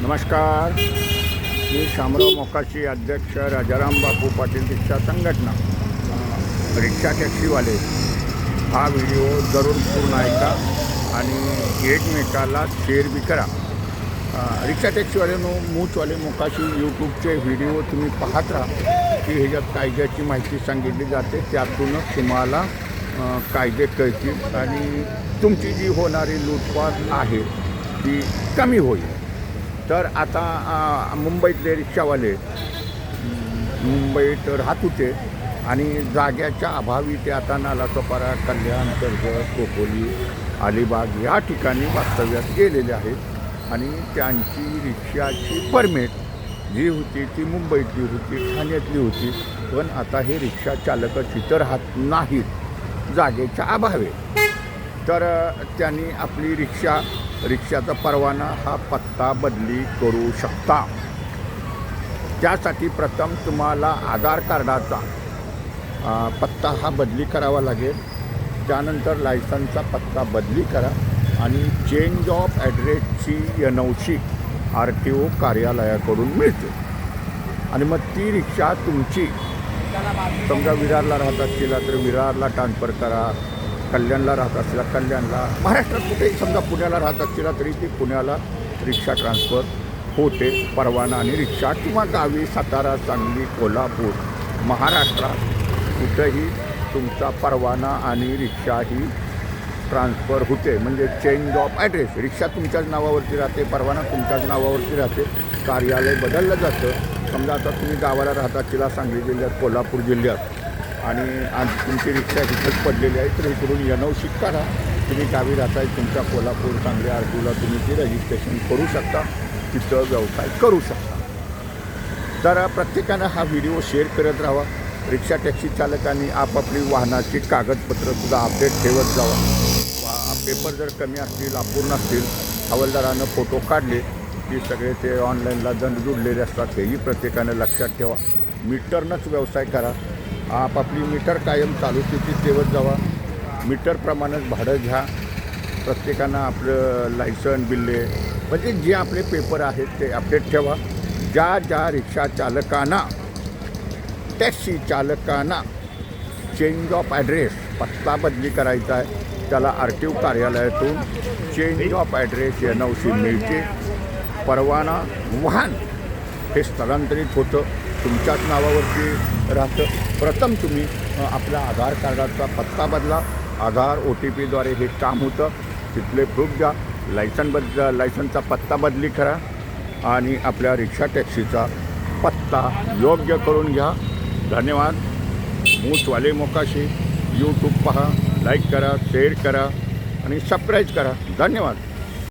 नमस्कार. मी शामराव मोकाशी अध्यक्ष राजाराम बापू पाटील रिक्षा संघटना. रिक्षा टॅक्सीवाले. हा व्हिडिओ जरूर पूर्ण ऐका आणि एकमेकाला शेअर बी करा. रिक्षा टॅक्सीवाल्यानो मूचवाले मोकाशी यूट्यूबचे व्हिडिओ तुम्ही पाहत राहा. की ह्याच्यात कायद्याची माहिती सांगितली जाते. त्यातूनच तुम्हाला कायदे कळतील आणि तुमची जी होणारी लूटपाट आहे ती कमी होईल. तर आता मुंबईतले रिक्षावाले मुंबईत राहत होते आणि जाग्याच्या अभावी ते आता नालासोपारा कल्याण कर्जत कोपोली अलिबाग या ठिकाणी वास्तव्यात गेलेले आहेत आणि त्यांची रिक्षाची परमिट जी होती ती मुंबईतली होती ठाण्यातली होती. पण आता हे रिक्षा चालकच तिथं राहत नाहीत जागेच्या अभावे. तर त्यांनी आपली रिक्षा रिक्षाचा परवाना हा पत्ता बदली करू शकता. त्यासाठी प्रथम तुम्हाला आधार कार्डाचा पत्ता हा बदली करावा लागेल. त्यानंतर लायसनचा पत्ता बदली करा आणि change of ॲड्रेसची N O C R T O कार्यालयाकडून मिळते. आणि मग ती रिक्षा तुमची समजा विरारला राहत केला तर विरारला ट्रान्सफर करा. कल्याणला राहत असलेला कल्याणला. महाराष्ट्रात कुठेही समजा पुण्याला राहत असलेला तरी ती पुण्याला रिक्षा ट्रान्सफर होते परवाना आणि रिक्षा किंवा गावी सातारा सांगली कोल्हापूर महाराष्ट्रात कुठंही तुमचा परवाना आणि रिक्षा ही ट्रान्सफर होते. म्हणजे चेंज ऑफ ॲड्रेस रिक्षा तुमच्याच नावावरती राहते परवाना तुमच्याच नावावरती राहते कार्यालय बदललं जातं. समजा आता तुम्ही गावाला राहता तिला सांगली जिल्ह्यात कोल्हापूर जिल्ह्यात. आणि आज तुमची रिक्षा तिथेच पडलेली आहे तर इकडून यनवशिक करा तुम्ही गावी राहताय तुमच्या कोल्हापूर सांगली आरटीला तुम्ही ती रजिस्ट्रेशन करू शकता. तिथं व्यवसाय करू शकता. तर प्रत्येकानं हा व्हिडिओ शेअर करत राहावा. रिक्षा टॅक्सी चालकांनी आपापली वाहनाची कागदपत्रंसुद्धा अपडेट ठेवत जावा. पेपर जर कमी असतील अपूर्ण असतील हवालदारानं फोटो काढले की सगळे ते ऑनलाईनला दंड जुडलेले असतात हेही प्रत्येकानं लक्षात ठेवा. मीटरनंच व्यवसाय करा. आपापली मीटर कायम चालू स्थितीत ठेवत जावा. मीटरप्रमाणेच भाडं घ्या. प्रत्येकानं आपलं लायसन बिल्ले म्हणजे जे आपले पेपर आहेत ते अपडेट ठेवा. ज्या ज्या रिक्षा चालकांना टॅक्सी चालकांना चेंज ऑफ ॲड्रेस पत्ता बदली करायचा आहे त्याला आर टी ओ कार्यालयातून change of address N O C मिळते. परवाना वाहन हे स्थलांतरित होतं. तुमच्याच नावावरती राहतं. प्रथम तुम्ही आपल्या आधार कार्डाचा पत्ता बदला. आधार ओ टी पीद्वारे हे काम होतं. तिथले प्रूफ द्या. लायसन बद लायसनचा पत्ता बदली करा. आणि आपल्या रिक्षा टॅक्सीचा पत्ता योग्य करून घ्या. धन्यवाद. मूचवाले मोकाशी. यूट्यूब पहा. लाईक करा. शेअर करा. आणि सबस्क्राईब करा. धन्यवाद.